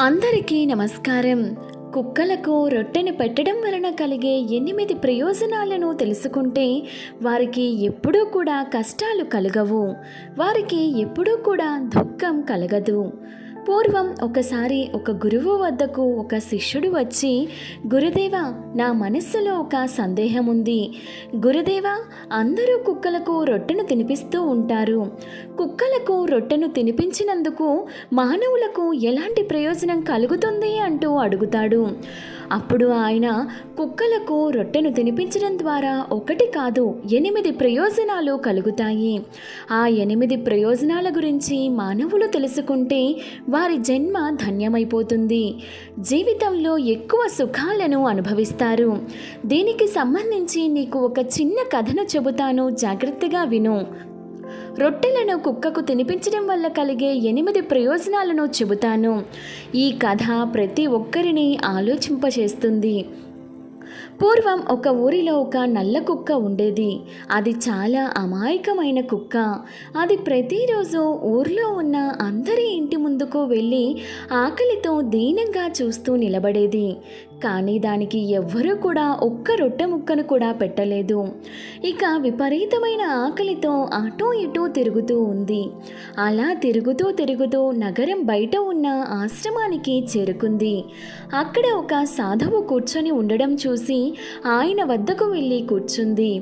అందరికీ నమస్కారం. కుక్కలకు రొట్టెని పెట్టడం వలన కలిగే ఎనిమిది ప్రయోజనాలను తెలుసుకుంటే వారికి ఎప్పుడూ కూడా కష్టాలు కలగవు. వారికి ఎప్పుడూ కూడా దుఃఖం కలగదు. పూర్వం ఒకసారి ఒక గురువు వద్దకు ఒక శిష్యుడు వచ్చి గురుదేవ నా మనస్సులో ఒక సందేహం ఉంది. గురుదేవ అందరూ కుక్కలకు రొట్టెను తినిపిస్తూ ఉంటారు. కుక్కలకు రొట్టెను తినిపించినందుకు మానవులకు ఎలాంటి ప్రయోజనం కలుగుతుంది? అంటూ అడుగుతాడు. అప్పుడు ఆయన కుక్కలకు రొట్టెను తినిపించడం ద్వారా ఒకటి కాదు ఎనిమిది ప్రయోజనాలు కలుగుతాయి. ఆ ఎనిమిది ప్రయోజనాల గురించి మానవులు తెలుసుకుంటే వారి జన్మ ధన్యమైపోతుంది. జీవితంలో ఎక్కువ సుఖాలను అనుభవిస్తారు. దీనికి సంబంధించి నీకు ఒక చిన్న కథను చెబుతాను. జాగ్రత్తగా విను. రొట్టెలను కుక్కకు తినిపించడం వల్ల కలిగే ఎనిమిది ప్రయోజనాలను చెబుతాను. ఈ కథ ప్రతి ఒక్కరిని ఆలోచింపచేస్తుంది పూర్వం ఒక ఊరిలో ఒక నల్ల కుక్క ఉండేది. అది చాలా అమాయకమైన కుక్క. అది ప్రతిరోజు ఊర్లో ఉన్న అందరి ఇంటి ముందుకు వెళ్ళి ఆకలితో దీనంగా చూస్తూ నిలబడేది. కానీ దానికి ఎవ్వరూ కూడా ఒక్క రొట్టె ముక్కను కూడా పెట్టలేదు. ఇక విపరీతమైన ఆకలితో అటూ ఇటూ తిరుగుతూ ఉంది. అలా తిరుగుతూ తిరుగుతూ నగరం బయట ఉన్న ఆశ్రమానికి చేరుకుంది. అక్కడ ఒక సాధువు కూర్చొని ఉండడం చూసి ఆయన వద్దకు వెళ్ళి కూర్చుంది.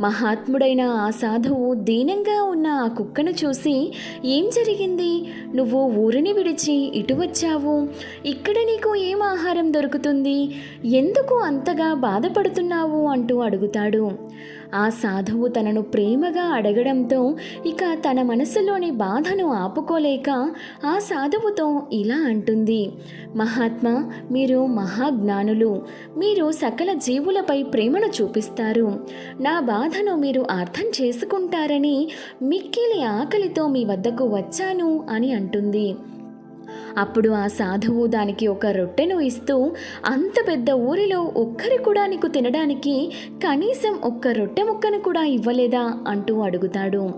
మహాత్ముడైన ఆ సాధువు దీనంగా ఉన్న ఆ కుక్కను చూసి ఏం జరిగింది? నువ్వు ఊరిని విడిచి ఇటు వచ్చావు? ఇక్కడ నీకు ఏం ఆహారం దొరుకుతుంది? ఎందుకు అంతగా బాధపడుతున్నావు అంటూ అడుగుతాడు. ఆ సాధువు తనను ప్రేమగా అడగడంతో ఇక తన మనసులోని బాధను ఆపుకోలేక ఆ సాధువుతో ఇలా అంటుంది. మహాత్మా మీరు మహాజ్ఞానులు. మీరు సకల జీవులపై ప్రేమను చూపిస్తారు. నా బాధను మీరు అర్థం చేసుకుంటారని మిక్కిలి ఆకలితో మీ వద్దకు వచ్చాను అని అంటుంది. అప్పుడు ఆ సాధువు దానికి ఒక రొట్టెను ఇస్తూ అంత పెద్ద ఊరిలో ఒక్కరు కూడా నీకు తినడానికి కనీసం ఒక్క రొట్టె ముక్కను కూడా ఇవ్వలేదా? అంటూ అడుగుతాడు.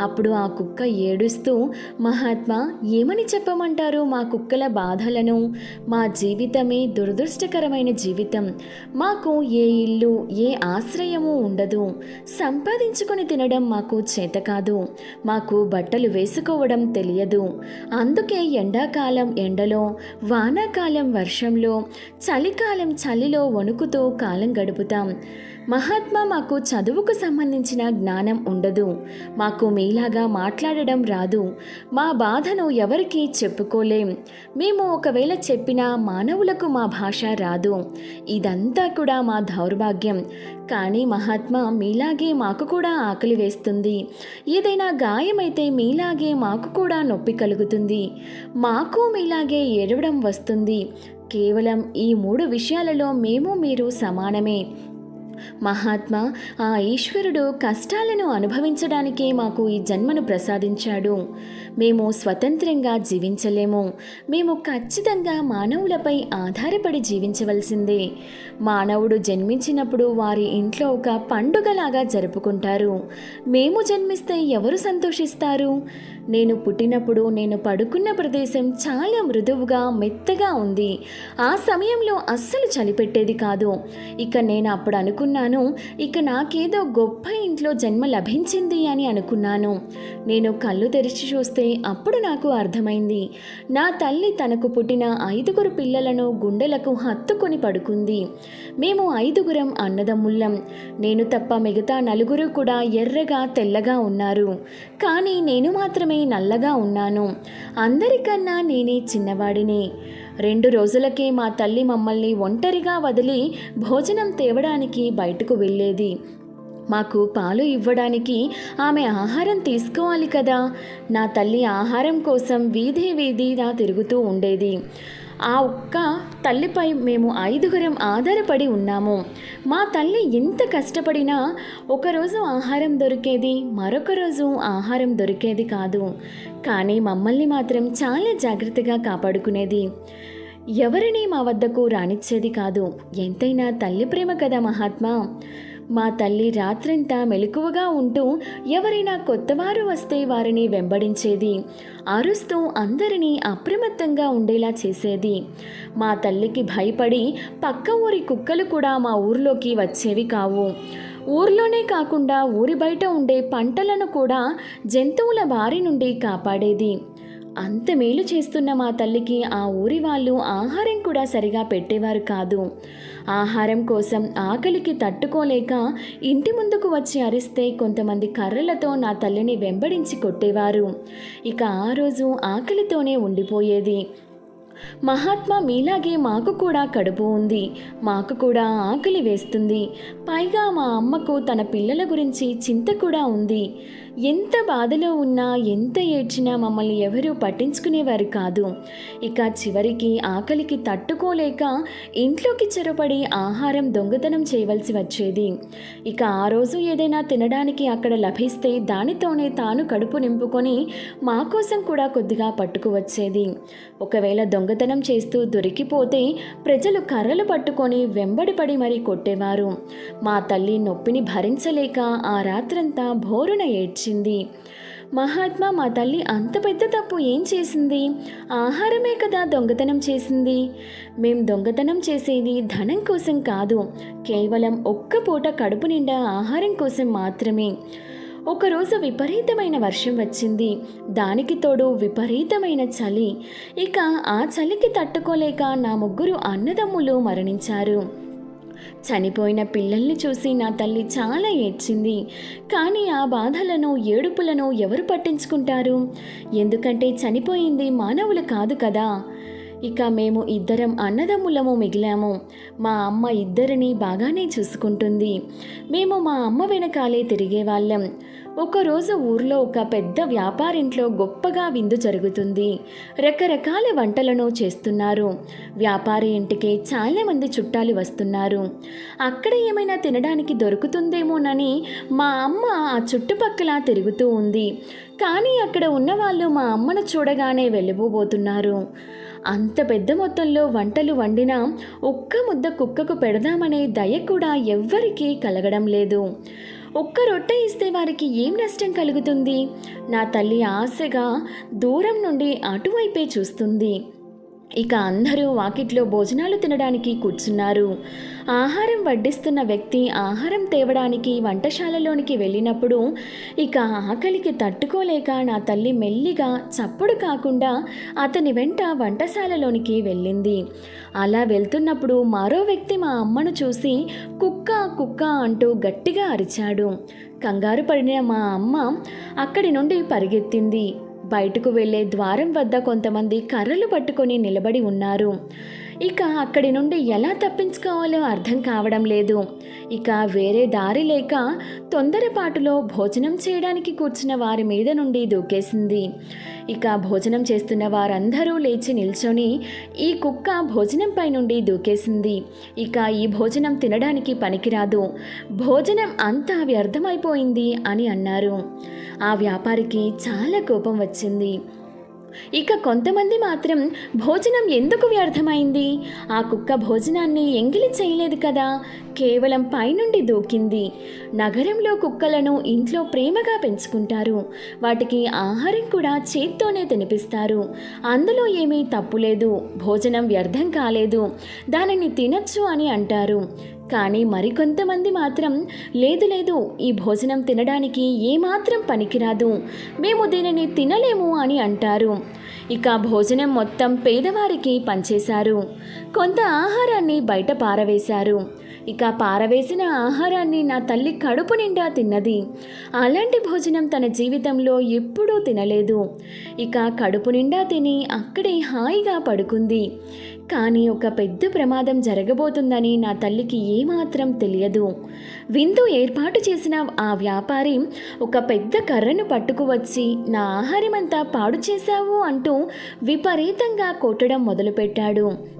అప్పుడు ఆ కుక్క ఏడుస్తూ మహాత్మా ఏమని చెప్పమంటారు మా కుక్కల బాధలను? మా జీవితమే దురదృష్టకరమైన జీవితం. మాకు ఏ ఇల్లు ఏ ఆశ్రయము ఉండదు. సంపాదించుకొని తినడం మాకు చేత కాదు. మాకు బట్టలు వేసుకోవడం తెలియదు. అందుకే ఎండాకాలం ఎండలో వానాకాలం వర్షంలో చలికాలం చలిలో వణుకుతో కాలం గడుపుతాం. మహాత్మా మాకు చదువుకు సంబంధించిన జ్ఞానం ఉండదు. మాకు మీలాగా మాట్లాడడం రాదు. మా బాధను ఎవరికీ చెప్పుకోలేం. మేము ఒకవేళ చెప్పినా మానవులకు మా భాష రాదు. ఇదంతా కూడా మా దౌర్భాగ్యం. కానీ మహాత్మా మీలాగే మాకు కూడా ఆకలి వేస్తుంది. ఏదైనా గాయమైతే మీలాగే మాకు కూడా నొప్పి కలుగుతుంది. మాకు మీలాగే ఏడవడం వస్తుంది. కేవలం ఈ మూడు విషయాలలో మేము మీరు సమానమే. మహాత్మా ఆ ఈశ్వరుడు కష్టాలను అనుభవించడానికే మాకు ఈ జన్మను ప్రసాదించాడు. మేము స్వతంత్రంగా జీవించలేము. మేము ఖచ్చితంగా మానవులపై ఆధారపడి జీవించవలసిందే. మానవుడు జన్మించినప్పుడు వారి ఇంట్లో ఒక పండుగలాగా జరుపుకుంటారు. మేము జన్మిస్తే ఎవరు సంతోషిస్తారు? నేను పుట్టినప్పుడు నేను పడుకున్న ప్రదేశం చాలా మృదువుగా మెత్తగా ఉంది. ఆ సమయంలో అస్సలు చలిపెట్టేది కాదు. ఇక నేను అప్పుడు అనుకున్నాను ఇక నాకేదో గొప్ప ఇంట్లో జన్మ లభించింది అని అనుకున్నాను. నేను కళ్ళు తెరిచి చూస్తే అప్పుడు నాకు అర్థమైంది. నా తల్లి తనకు పుట్టిన ఐదుగురు పిల్లలను గుండెలకు హత్తుకొని పడుకుంది. మేము ఐదుగురం అన్నదమ్ముళ్ళం. నేను తప్ప మిగతా నలుగురు కూడా ఎర్రగా తెల్లగా ఉన్నారు. కానీ నేను మాత్రమే నల్లగా ఉన్నాను. అందరికన్నా నేనే చిన్నవాడిని. రెండు రోజులకే మా తల్లి మమ్మల్ని ఒంటరిగా వదిలి భోజనం తేవడానికి బయటకు వెళ్ళేది. మాకు పాలు ఇవ్వడానికి ఆమె ఆహారం తీసుకోవాలి కదా. నా తల్లి ఆహారం కోసం వీధి వీధిగా తిరుగుతూ ఉండేది. ఆ ఒక్క తల్లిపై మేము ఐదుగురం ఆధారపడి ఉన్నాము. మా తల్లి ఎంత కష్టపడినా ఒకరోజు ఆహారం దొరికేది మరొక రోజు ఆహారం దొరికేది కాదు. కానీ మమ్మల్ని మాత్రం చాలా జాగ్రత్తగా కాపాడుకునేది. ఎవరిని మా వద్దకు రానిచ్చేది కాదు. ఎంతైనా తల్లి ప్రేమ కదా మహాత్మా? మా తల్లి రాత్రంతా మెలకువగా ఉంటూ ఎవరైనా కొత్తవారు వస్తే వారిని వెంబడించేది అరుస్తూ అందరినీ అప్రమత్తంగా ఉండేలా చేసేది. మా తల్లికి భయపడి పక్క ఊరి కుక్కలు కూడా మా ఊర్లోకి వచ్చేవి కావు. ఊర్లోనే కాకుండా ఊరి బయట ఉండే పంటలను కూడా జంతువుల బారి నుండి కాపాడేది. అంత మేలు చేస్తున్న మా తల్లికి ఆ ఊరి వాళ్ళు ఆహారం కూడా సరిగా పెట్టేవారు కాదు. ఆహారం కోసం ఆకలికి తట్టుకోలేక ఇంటి ముందుకు వచ్చి అరిస్తే కొంతమంది కర్రలతో నా తల్లిని వెంబడించి కొట్టేవారు. ఇక ఆ రోజు ఆకలితోనే ఉండిపోయేది. మహాత్మా మీలాగే మాకు కూడా కడుపు ఉంది మాకు కూడా ఆకలి వేస్తుంది. పైగా మా అమ్మకు తన పిల్లల గురించి చింత కూడా ఉంది. ఎంత బాధలో ఉన్నా ఎంత ఏడ్చినా మమ్మల్ని ఎవరూ పట్టించుకునేవారు కాదు. ఇక చివరికి ఆకలికి తట్టుకోలేక ఇంట్లోకి చొరబడి ఆహారం దొంగతనం చేయవలసి వచ్చేది. ఇక ఆ రోజు ఏదైనా తినడానికి అక్కడ లభిస్తే దానితోనే తాను కడుపు నింపుకొని మా కోసం కూడా కొద్దిగా పట్టుకువచ్చేది ఒకవేళ దొంగ దొంగతనం చేస్తూ దొరికిపోతే ప్రజలు కర్రలు పట్టుకొని వెంబడిపడి మరీ కొట్టేవారు. మా తల్లి నొప్పిని భరించలేక ఆ రాత్రంతా భోరున ఏడ్చింది. మహాత్మా మా తల్లి అంత పెద్ద తప్పు ఏం చేసింది? ఆహారమే కదా దొంగతనం చేసింది. మేం దొంగతనం చేసేది ధనం కోసం కాదు కేవలం ఒక్క పూట కడుపు నిండా ఆహారం కోసం మాత్రమే. ఒకరోజు విపరీతమైన వర్షం వచ్చింది. దానికి తోడు విపరీతమైన చలి. ఇక ఆ చలికి తట్టుకోలేక నా ముగ్గురు అన్నదమ్ములు మరణించారు. చనిపోయిన పిల్లల్ని చూసి నా తల్లి చాలా ఏడ్చింది. కానీ ఆ బాధలను ఏడుపులను ఎవరు పట్టించుకుంటారు? ఎందుకంటే చనిపోయింది మానవులు కాదు కదా. ఇక మేము ఇద్దరం అన్నదమ్ములము మిగిలాము. మా అమ్మ ఇద్దరిని బాగానే చూసుకుంటుంది. మేము మా అమ్మ వెనకాలే తిరిగేవాళ్ళం ఒకరోజు ఊర్లో ఒక పెద్ద వ్యాపారింట్లో గొప్పగా విందు జరుగుతుంది. రకరకాల వంటలను చేస్తున్నారు. వ్యాపారి ఇంటికి చాలామంది చుట్టాలు వస్తున్నారు. అక్కడ ఏమైనా తినడానికి దొరుకుతుందేమోనని మా అమ్మ ఆ చుట్టుపక్కల తిరుగుతూ ఉంది. కానీ అక్కడ ఉన్నవాళ్ళు మా అమ్మను చూడగానే వెళ్ళిపోబోతున్నారు అంత పెద్ద మొత్తంలో వంటలు వండినా ఒక్క ముద్ద కుక్కకు పెడదామనే దయ కూడా ఎవ్వరికీ కలగడం లేదు. ఒక్క రొట్టె ఇస్తే వారికి ఏం నష్టం కలుగుతుంది? నా తల్లి ఆశగా దూరం నుండి అటువైపే చూస్తుంది. ఇక అందరూ వాకిట్లో భోజనాలు తినడానికి కూర్చున్నారు. ఆహారం వడ్డిస్తున్న వ్యక్తి ఆహారం తేవడానికి వంటశాలలోనికి వెళ్ళినప్పుడు ఇక ఆకలికి తట్టుకోలేక నా తల్లి మెల్లిగా చప్పుడు కాకుండా అతని వెంట వంటశాలలోనికి వెళ్ళింది. అలా వెళ్తున్నప్పుడు మరో వ్యక్తి మా అమ్మను చూసి కుక్క కుక్క అంటూ గట్టిగా అరిచాడు. కంగారు పడిన మా అమ్మ అక్కడి నుండి పరిగెత్తింది. బయటకు వెళ్ళే ద్వారం వద్ద కొంతమంది కర్రలు పట్టుకొని నిలబడి ఉన్నారు. ఇక అక్కడి నుండి ఎలా తప్పించుకోవాలో అర్థం కావడం లేదు. ఇక వేరే దారి లేక తొందరపాటులో భోజనం చేయడానికి కూర్చున్న వారి మీద నుండి దూకేసింది. ఇక భోజనం చేస్తున్న వారందరూ లేచి నిల్చొని ఈ కుక్క భోజనంపై నుండి దూకేసింది. ఇక ఈ భోజనం తినడానికి పనికిరాదు. భోజనం అంతా వ్యర్థమైపోయింది అని అన్నారు. ఆ వ్యాపారికి చాలా కోపం వచ్చింది. ఇక కొంతమంది మాత్రం భోజనం ఎందుకు వ్యర్థమైంది? ఆ కుక్క భోజనాన్ని ఎంగిలి చేయలేదు కదా. కేవలం పైనుండి దూకింది. నగరంలో కుక్కలను ఇంట్లో ప్రేమగా పెంచుకుంటారు. వాటికి ఆహారం కూడా చేత్తోనే తినిపిస్తారు. అందులో ఏమీ తప్పులేదు భోజనం వ్యర్థం కాలేదు. దానిని తినచ్చు అని అంటారు. కానీ మరికొంతమంది మాత్రం లేదు లేదు ఈ భోజనం తినడానికి ఏమాత్రం పనికిరాదు. మేము దీనిని తినలేము అని అంటారు. ఇక భోజనం మొత్తం పేదవారికి పంచేశారు కొంత ఆహారాన్ని బయట పారవేశారు. ఇక పారవేసిన ఆహారాన్ని నా తల్లి కడుపు నిండా తిన్నది. అలాంటి భోజనం తన జీవితంలో ఎప్పుడూ తినలేదు. ఇక కడుపు నిండా తిని అక్కడే హాయిగా పడుకుంది. కానీ ఒక పెద్ద ప్రమాదం జరగబోతుందని నా తల్లికి ఏమాత్రం తెలియదు. విందు ఏర్పాటు చేసిన ఆ వ్యాపారి ఒక పెద్ద కర్రను పట్టుకువచ్చి నా ఆహారమంతా పాడు చేశావు అంటూ విపరీతంగా కొట్టడం మొదలుపెట్టాడు.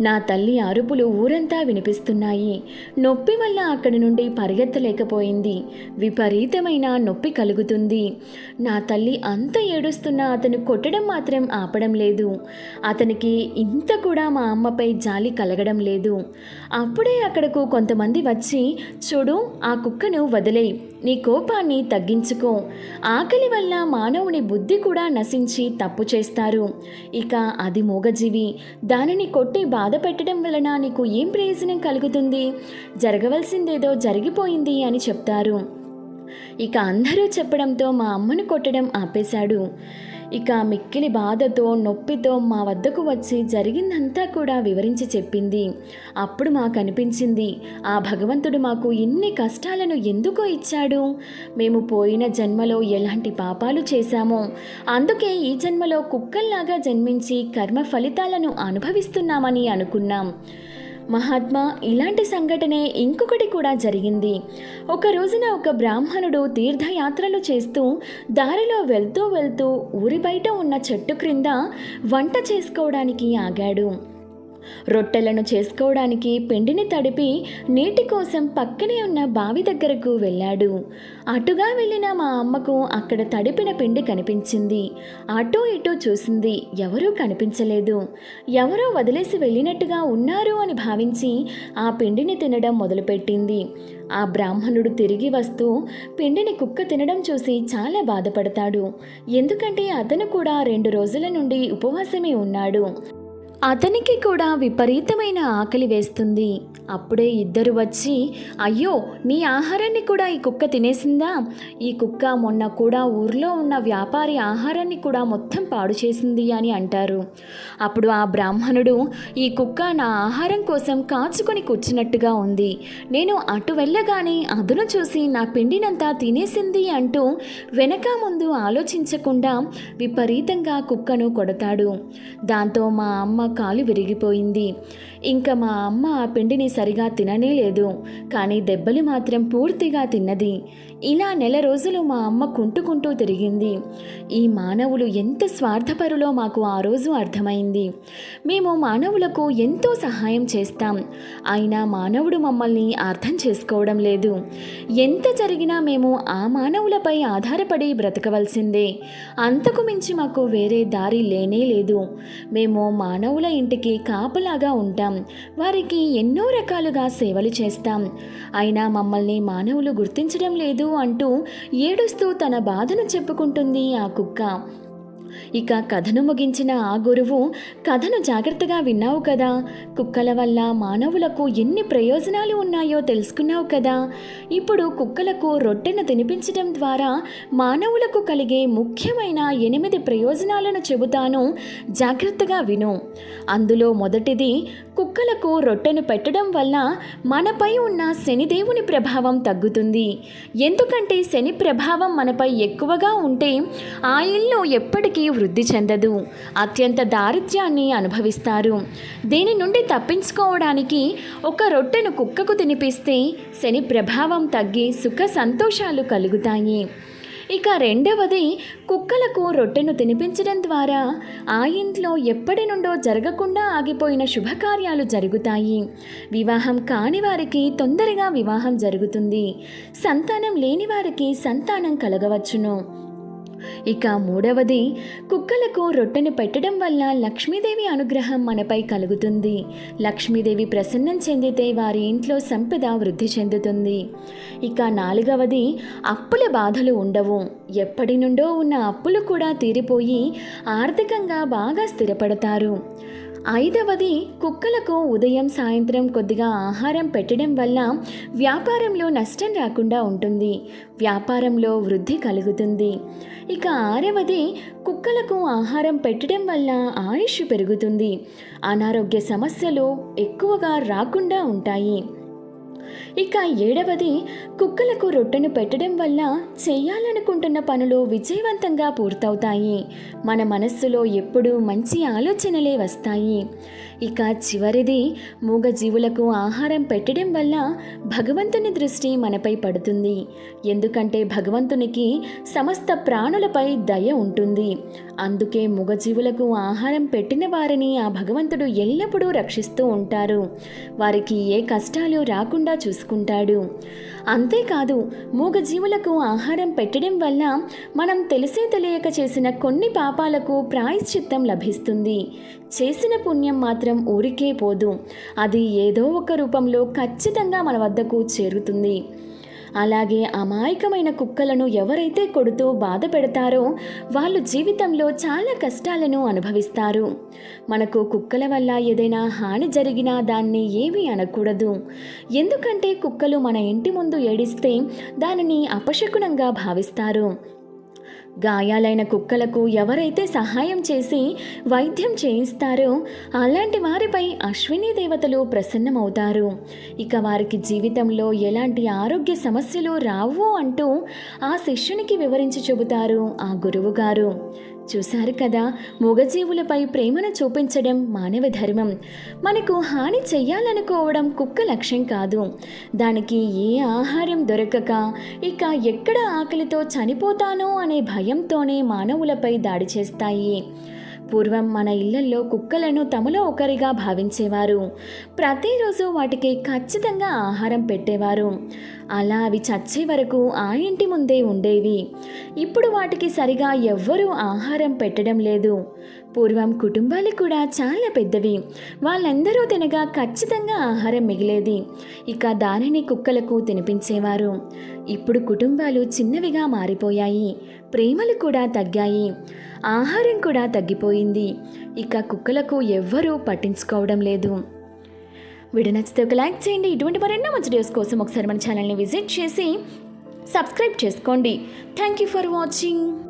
నా తల్లి అరుపులు ఊరంతా వినిపిస్తున్నాయి. నొప్పి వల్ల అక్కడి నుండి పరిగెత్తలేకపోయింది. విపరీతమైన నొప్పి కలుగుతుంది. నా తల్లి అంత ఏడుస్తున్నా అతను కొట్టడం మాత్రం ఆపడం లేదు. అతనికి ఇంత కూడా మా అమ్మపై జాలి కలగడం లేదు. అప్పుడే అక్కడకు కొంతమంది వచ్చి చూడు ఆ కుక్కను వదిలేయి. నీ కోపాన్ని తగ్గించుకో. ఆకలి వల్ల మానవుని బుద్ధి కూడా నశించి తప్పు చేస్తారు. ఇక అది మూగజీవి. దానిని కొట్టి బాధ పెట్టడం వలన నీకు ఏం ప్రయోజనం కలుగుతుంది? జరగవలసిందేదో జరిగిపోయింది అని చెప్తారు. ఇక అందరూ చెప్పడంతో మా అమ్మను కొట్టడం ఆపేశాడు. ఇక మిక్కిలి బాధతో నొప్పితో మా వద్దకు వచ్చి జరిగిందంతా కూడా వివరించి చెప్పింది. అప్పుడు మాకు అనిపించింది ఆ భగవంతుడు మాకు ఇన్ని కష్టాలను ఎందుకో ఇచ్చాడు? మేము పోయిన జన్మలో ఎలాంటి పాపాలు చేశామో. అందుకే ఈ జన్మలో కుక్కల్లాగా జన్మించి కర్మ ఫలితాలను అనుభవిస్తున్నామని అనుకున్నాం. మహాత్మా ఇలాంటి సంఘటనే ఇంకొకటి కూడా జరిగింది. ఒక రోజున ఒక బ్రాహ్మణుడు తీర్థయాత్రలు చేస్తూ దారిలో వెళ్తూ వెళ్తూ ఊరి బయట ఉన్న చెట్టు క్రింద వంట చేసుకోవడానికి ఆగాడు. రొట్టెలను చేసుకోవడానికి పిండిని తడిపి నీటి కోసం పక్కనే ఉన్న బావి దగ్గరకు వెళ్ళాడు. అటుగా వెళ్ళిన మా అమ్మకు అక్కడ తడిపిన పిండి కనిపించింది. అటో ఇటో చూసింది. ఎవరూ కనిపించలేదు. ఎవరో వదిలేసి వెళ్ళినట్టుగా ఉన్నారు అని భావించి ఆ పిండిని తినడం మొదలుపెట్టింది. ఆ బ్రాహ్మణుడు తిరిగి వస్తూ పిండిని కుక్క తినడం చూసి చాలా బాధపడతాడు. ఎందుకంటే అతను కూడా రెండు రోజుల నుండి ఉపవాసమే ఉన్నాడు. అతనికి కూడా విపరీతమైన ఆకలి వేస్తుంది. అప్పుడే ఇద్దరు వచ్చి అయ్యో నీ ఆహారాన్ని కూడా ఈ కుక్క తినేసిందా? ఈ కుక్క మొన్న కూడా ఊర్లో ఉన్న వ్యాపారి ఆహారాన్ని కూడా మొత్తం పాడు చేసింది అని అంటారు. అప్పుడు ఆ బ్రాహ్మణుడు ఈ కుక్క నా ఆహారం కోసం కాచుకొని కూర్చున్నట్టుగా ఉంది. నేను అటు వెళ్ళగానే అదును చూసి నా పిండినంతా తినేసింది అంటూ వెనక ముందు ఆలోచించకుండా విపరీతంగా కుక్కను కొడతాడు. దాంతో మా అమ్మ కాలు విరిగిపోయింది. ఇంకా మా అమ్మ ఆ పిండిని సరిగా తిననే లేదు. కానీ దెబ్బలు మాత్రం పూర్తిగా తిన్నది. ఇలా నెల రోజులు మా అమ్మ కుంటుకుంటూ తిరిగింది. ఈ మానవులు ఎంత స్వార్థపరులో మాకు ఆ రోజు అర్థమైంది. మేము మానవులకు ఎంతో సహాయం చేస్తాం. అయినా మానవుడు మమ్మల్ని అర్థం చేసుకోవడం లేదు. ఎంత జరిగినా మేము ఆ మానవులపై ఆధారపడి బ్రతకవలసిందే. అంతకు మించి మాకు వేరే దారి లేనే లేదు. మేము మానవుల ఇంటికి కాపలాగా ఉంటాం. వారికి ఎన్నో రకాలుగా సేవలు చేస్తాం. అయినా మమ్మల్ని మానవులు గుర్తించడం లేదు అంటూ ఏడుస్తూ తన బాధను చెప్పుకుంటుంది ఆ కుక్క. ఇక కథను ముగించిన ఆ గురువు కథను జాగ్రత్తగా విన్నావు కదా? కుక్కల వల్ల మానవులకు ఎన్ని ప్రయోజనాలు ఉన్నాయో తెలుసుకున్నావు కదా? ఇప్పుడు కుక్కలకు రొట్టెను తినిపించడం ద్వారా మానవులకు కలిగే ముఖ్యమైన ఎనిమిది ప్రయోజనాలను చెబుతాను. జాగ్రత్తగా విను. అందులో మొదటిది కుక్కలకు రొట్టెను పెట్టడం వల్ల మనపై ఉన్న శనిదేవుని ప్రభావం తగ్గుతుంది. ఎందుకంటే శని ప్రభావం మనపై ఎక్కువగా ఉంటే ఆ ఇల్లు ఎప్పటికీ వృద్ధి చెందదు. అత్యంత దారిద్ర్యాన్ని అనుభవిస్తారు. దీని నుండి తప్పించుకోవడానికి ఒక రొట్టెను కుక్కకు తినిపిస్తే శని ప్రభావం తగ్గి సుఖ సంతోషాలు కలుగుతాయి. ఇక రెండవది కుక్కలకు రొట్టెను తినిపించడం ద్వారా ఆ ఇంట్లో ఎప్పటి నుండో జరగకుండా ఆగిపోయిన శుభకార్యాలు జరుగుతాయి. వివాహం కాని వారికి తొందరగా వివాహం జరుగుతుంది. సంతానం లేని వారికి సంతానం కలగవచ్చును. ఇక మూడవది కుక్కలకు రొట్టెను పెట్టడం వల్ల లక్ష్మీదేవి అనుగ్రహం మనపై కలుగుతుంది. లక్ష్మీదేవి ప్రసన్నం చెందితే వారి ఇంట్లో సంపద వృద్ధి చెందుతుంది. ఇక నాలుగవది అప్పుల బాధలు ఉండవు. ఎప్పటి నుండో ఉన్న అప్పులు కూడా తీరిపోయి ఆర్థికంగా బాగా స్థిరపడతారు. ఐదవది కుక్కలకు ఉదయం సాయంత్రం కొద్దిగా ఆహారం పెట్టడం వల్ల వ్యాపారంలో నష్టం రాకుండా ఉంటుంది. వ్యాపారంలో వృద్ధి కలుగుతుంది. ఇక ఆరవది కుక్కలకు ఆహారం పెట్టడం వల్ల ఆయుష్ పెరుగుతుంది. అనారోగ్య సమస్యలు ఎక్కువగా రాకుండా ఉంటాయి. ఇక ఏడవది కుక్కలకు రొట్టెను పెట్టడం వల్ల చేయాలనుకుంటున్న పనులు విజయవంతంగా పూర్తవుతాయి. మన మనస్సులో ఎప్పుడూ మంచి ఆలోచనలే వస్తాయి. ఇక చివరిది మూగజీవులకు ఆహారం పెట్టడం వల్ల భగవంతుని దృష్టి మనపై పడుతుంది. ఎందుకంటే భగవంతునికి సమస్త ప్రాణులపై దయ ఉంటుంది. అందుకే మూగజీవులకు ఆహారం పెట్టిన వారిని ఆ భగవంతుడు ఎల్లప్పుడూ రక్షిస్తూ ఉంటారు. వారికి ఏ కష్టాలు రాకుండా చూసుకుంటాడు. అంతేకాదు మూగజీవులకు ఆహారం పెట్టడం వల్ల మనం తెలిసే తెలియక చేసిన కొన్ని పాపాలకు ప్రాయశ్చిత్తం లభిస్తుంది. చేసిన పుణ్యం మాత్రం ఊరికే పోదు. అది ఏదో ఒక రూపంలో ఖచ్చితంగా మన వద్దకు చేరుతుంది. అలాగే అమాయకమైన కుక్కలను ఎవరైతే కొడుతూ బాధ పెడతారో వాళ్ళు జీవితంలో చాలా కష్టాలను అనుభవిస్తారు. మనకు కుక్కల వల్ల ఏదైనా హాని జరిగినా దాన్ని ఏమీ అనకూడదు. ఎందుకంటే కుక్కలు మన ఇంటి ముందు ఏడిస్తే దానిని అపశకునంగా భావిస్తారు. గాయాలైన కుక్కలకు ఎవరైతే సహాయం చేసి వైద్యం చేయిస్తారో అలాంటి వారిపై అశ్విని దేవతలు ప్రసన్నమవుతారు. ఇక వారికి జీవితంలో ఎలాంటి ఆరోగ్య సమస్యలు రావు అంటూ ఆ శిష్యునికి వివరించి చెబుతారు ఆ గురువుగారు. చూశారు కదా. మూగజీవులపై ప్రేమను చూపించడం మానవ ధర్మం మనకు హాని చెయ్యాలనుకోవడం కుక్క లక్ష్యం కాదు. దానికి ఏ ఆహారం దొరకక ఇక ఎక్కడ ఆకలితో చనిపోతానో అనే భయంతోనే మానవులపై దాడి చేస్తాయి. పూర్వం మన ఇళ్ళలో కుక్కలను తమలో ఒకరిగా భావించేవారు. ప్రతిరోజు వాటికి ఖచ్చితంగా ఆహారం పెట్టేవారు. అలా అవి చచ్చే వరకు ఆ ఇంటి ముందే ఉండేవి. ఇప్పుడు వాటికి సరిగా ఎవ్వరూ ఆహారం పెట్టడం లేదు. పూర్వం కుటుంబాలు కూడా చాలా పెద్దవి. వాళ్ళందరూ తినగా ఖచ్చితంగా ఆహారం మిగిలేది. ఇక దానిని కుక్కలకు తినిపించేవారు. ఇప్పుడు కుటుంబాలు చిన్నవిగా మారిపోయాయి. ప్రేమలు కూడా తగ్గాయి. ఆహారం కూడా తగ్గిపోయింది. ఇక కుక్కలకు ఎవ్వరూ పట్టించుకోవడం లేదు. వీడియో నచ్చితే ఒక లైక్ చేయండి. ఇటువంటి మరెన్నో మంచి డేస్ కోసం ఒకసారి మన ఛానల్ని విజిట్ చేసి సబ్స్క్రైబ్ చేసుకోండి. Thank you for watching